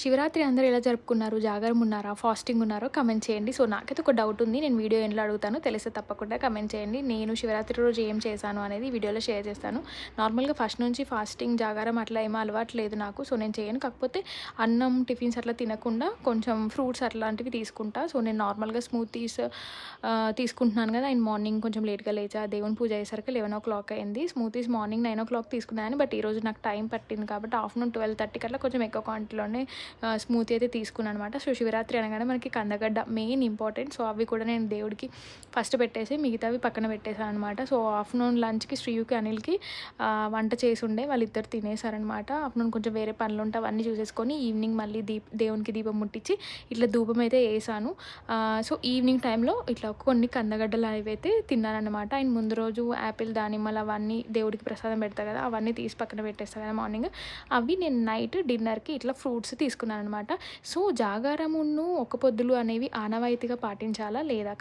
శివరాత్రి అందరూ ఎలా జరుపుకున్నారు? జాగారం ఉన్నారా? ఫాస్టింగ్ ఉన్నారో? కమెంట్ చేయండి. సో నాకైతే ఒక డౌట్ ఉంది. నేను వీడియో ఎండ్లో అడుగుతాను తెలిస్తే తప్పకుండా కమెంట్ చేయండి. నేను శివరాత్రి రోజు ఏం చేశాను అనేది వీడియోలో షేర్ చేస్తాను. నార్మల్గా ఫస్ట్ నుంచి ఫాస్టింగ్ జాగారం అట్లా ఏమో అలవాటు లేదు నాకు. సో నేను చేయను. కాకపోతే అన్నం టిఫిన్స్ అట్లా తినకుండా కొంచెం ఫ్రూట్స్ అట్లాంటివి తీసుకుంటా. సో నేను నార్మల్గా స్మూతీస్ తీసుకుంటున్నాను కదా. అండ్ మార్నింగ్ కొంచెం లేట్గా లేచా దేవుని పూజ అయ్యేసరికి లెవెన్ ఓ క్లాక్ అయింది. Smoothies morning nine o'clock తీసుకున్నాను బట్ ఈరోజు నాకు టైం పట్టింది కాబట్టి ఆఫ్టర్నూన్ ట్వెల్వ్ థర్టీకి అట్లా కొంచెం ఎక్కువ క్వాంటిటీలోనే స్మూతీ అయితే తీసుకున్నాను అనమాట సో శివరాత్రి అనగానే మనకి కందగడ్డ మెయిన్ ఇంపార్టెంట్ సో అవి కూడా నేను దేవుడికి ఫస్ట్ పెట్టేసి మిగతావి పక్కన పెట్టేశాను అనమాట సో ఆఫ్టర్నూన్ లంచ్కి శ్రీయుకి అనిల్కి వంట చేసి ఉండే వాళ్ళిద్దరు తినేసారనమాట ఆఫ్టర్నూన్ కొంచెం వేరే పనులు ఉంటే అవన్నీ చూసేసుకొని ఈవినింగ్ మళ్ళీ దీప్ దేవునికి దీపం ముట్టించి ఇట్లా ధూపం అయితే వేసాను. సో ఈవినింగ్ టైంలో ఇట్లా కొన్ని కందగడ్డలు అవి అయితే తిన్నానమాట అండ్ ముందు రోజు యాపిల్ దానిమ్మలు అవన్నీ దేవుడికి ప్రసాదం పెడతా కదా అవన్నీ తీసి పక్కన పెట్టేస్తాను కదా మార్నింగ్. అవి నేను నైట్ డిన్నర్కి ఇట్లా ఫ్రూట్స్ తీసుకున్నాను అనమాట సో జాగారమును ఒక పొద్దులు అనేవి ఆనవాయితీగా పాటించాలా లేదా